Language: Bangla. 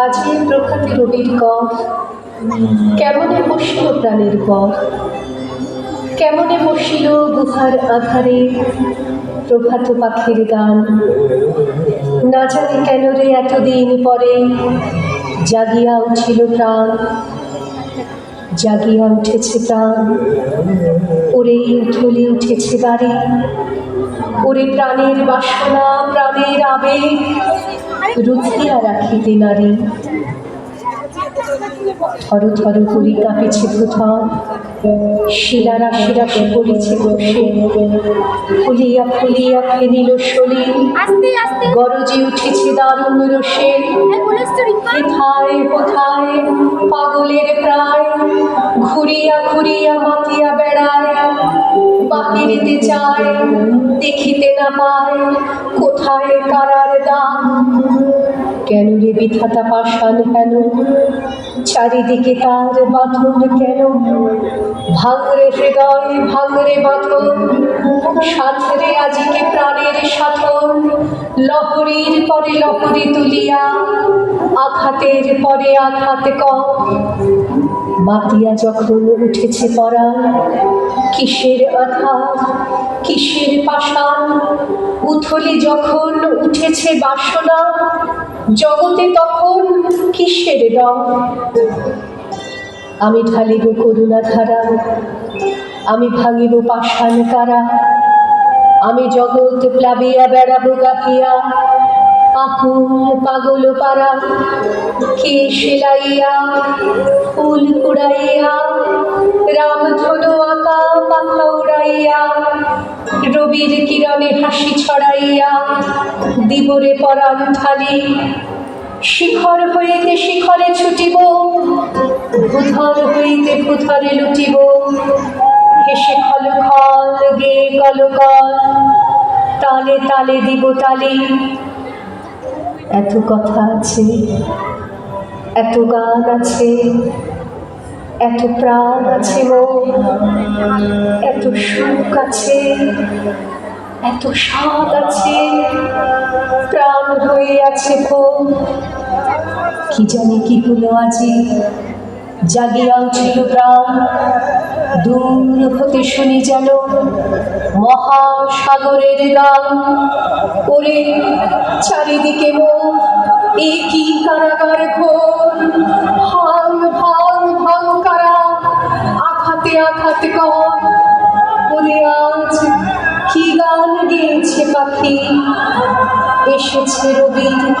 আজকে প্রখ্যাত রবির কফ কেমনে বসিল প্রাণের পর? কেমনে বসিল গুহার আধারে? প্রভাত পাখির গান। না জানি কেন রে এতদিন পরে জাগিয়া উঠিল প্রাণ। জাগিয়া উঠেছে প্রাণ। ওরে উঠলে উঠেছে বাড়ি। ওরে প্রাণের বাসনা প্রাণের আবেগ রুচিয়া রাখিতে নারী। থর থর করি কাঁপেছে প্রথম। শিলা রাশি রাশি পড়েছে বসে। ফুলিয়া ফুলিয়া ফেনিল আস্তে গরজে উঠেছে দারুণ রসে। হ্যাঁ কোথায় কোথায়? পাগলের প্রায় ঘুরিয়া ঘুরিয়া মাতিয়া বেড়ায় বাহিরিতে চায় দেখিতে না পায় কোথায় কারার দাম কেন রে বিধাতা পাষাণ কেন চারিদিকে তার বাঁধন কেন? ভাঙরে হৃদয়, ভাঙরে বাঁধন সাথরে আজিকে প্রাণের সাথন লহরীর পরে লহরী তুলিয়া, আঘাতের পরে আঘাত কম মাতিয়া যখন উঠেছে পরা কিসের আঘাত, কিসের পাষাণ উথলি যখন উঠেছে বাসনা, জগতে তখন কিসের রং? আমি ঢালিব করুণা ধারা আমি ভাঙিব পাষাণ কারা? আমি জগৎ প্লাবিয়া বেড়াবো গাহিয়া আকুল পাগল পারা কে সেলাইয়া ফুল কুড়াইয়া রামধনু আঁকা পাখা উড়াইয়া, রবির কিরণে হাসি ছড়াইয়া, দিবরে পরাণ ঢালি। শিখর হইতে শিখরে ছুটিব ভূধর হইতে ভূধরে লুটিব। হেসে খল খল গে কল তালে তালে দিব তালি। এত কথা আছে, এত গান আছে, এত প্রাণ আছে মো এত সুখ আছে, এত স্বাদ আছে, প্রাণ হয়ে আছে ভো কি জানি কি হলো আজি জাগিয়া উঠিল প্রাণ দূর হতে শুনি যেন মহাসাগরের গান ওরে, চারিদিকে মো এ কি কারাগার ঘোর। ভাঙ ভাঙ ভাঙ কারা আঘাতে আঘাতে কর। ওরে, আজ কি গান গেয়েছে পাখি? এসেছে রবির